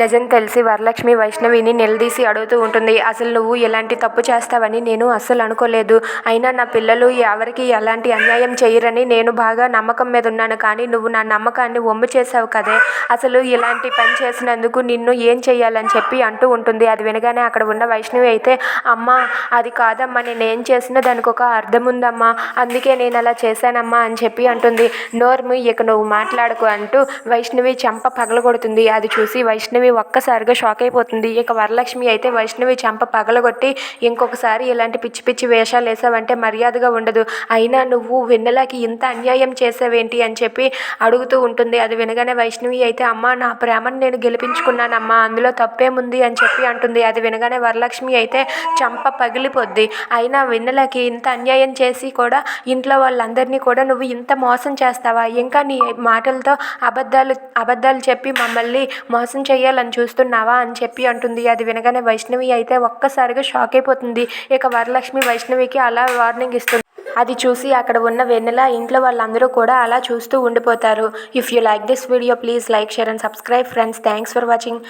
నిజం తెలిసి వరలక్ష్మి వైష్ణవిని నిలదీసి అడుగుతూ ఉంటుంది అసలు నువ్వు ఎలాంటి తప్పు చేస్తావని నేను అస్సలు అనుకోలేదు. అయినా నా పిల్లలు ఎవరికి ఎలాంటి అన్యాయం చేయరని నేను బాగా నమ్మకం మీద ఉన్నాను. కానీ నువ్వు నా నమ్మకాన్ని ఒమ్ము చేసావు కదే. అసలు ఇలాంటి పని చేసినందుకు నిన్ను ఏం చేయాలని చెప్పి అంటూ ఉంటుంది. అది వినగానే అక్కడ ఉన్న వైష్ణవి అయితే అమ్మ అది కాదమ్మా. నేను ఏం చేసినా దానికి ఒక అర్థం ఉందమ్మా. అందుకే నేను అలా చేశానమ్మా అని చెప్పి అంటుంది. నోర్ము ఇక నువ్వు మాట్లాడకు అంటూ వైష్ణవి చెంప పగలగొడుతుంది. అది చూసి వైష్ణవి ఒక్కసారిగా షాక్ అయిపోతుంది. ఇక వరలక్ష్మి అయితే వైష్ణవి చెంప పగలగొట్టి ఇంకొకసారి ఇలాంటి పిచ్చి పిచ్చి వేషాలు వేసావంటే మర్యాదగా ఉండదు. అయినా నువ్వు వెన్నెలకి ఇంత అన్యాయం చేసావేంటి అని చెప్పి అడుగుతూ ఉంటుంది. అది వినగానే వైష్ణవి అయితే అమ్మ నా ప్రేమను నేను గెలిపించుకున్నానమ్మా అందులో తప్పేముంది? అని చెప్పి అంటుంది. అది వినగానే వరలక్ష్మి అయితే చంప పగిలిపోద్ది. అయినా వెన్నెలకి ఇంత అన్యాయం చేసి కూడా ఇంట్లో వాళ్ళందరినీ కూడా నువ్వు ఇంత మోసం చేస్తావా? ఇంకా నీ మాటలతో అబద్ధాలు అబద్ధాలు చెప్పి మమ్మల్ని మోసం చేయాలి చేయాలని చూస్తున్నావా అని చెప్పి అంటుంది. అది వినగానే వైష్ణవి అయితే ఒక్కసారిగా షాక్ అయిపోతుంది. ఇక వరలక్ష్మి వైష్ణవికి అలా వార్నింగ్ ఇస్తుంది అది చూసి అక్కడ ఉన్న వెన్నెల ఇంట్లో వాళ్ళందరూ కూడా అలా చూస్తూ ఉండిపోతారు. If you like this video please like share and subscribe friends thanks for watching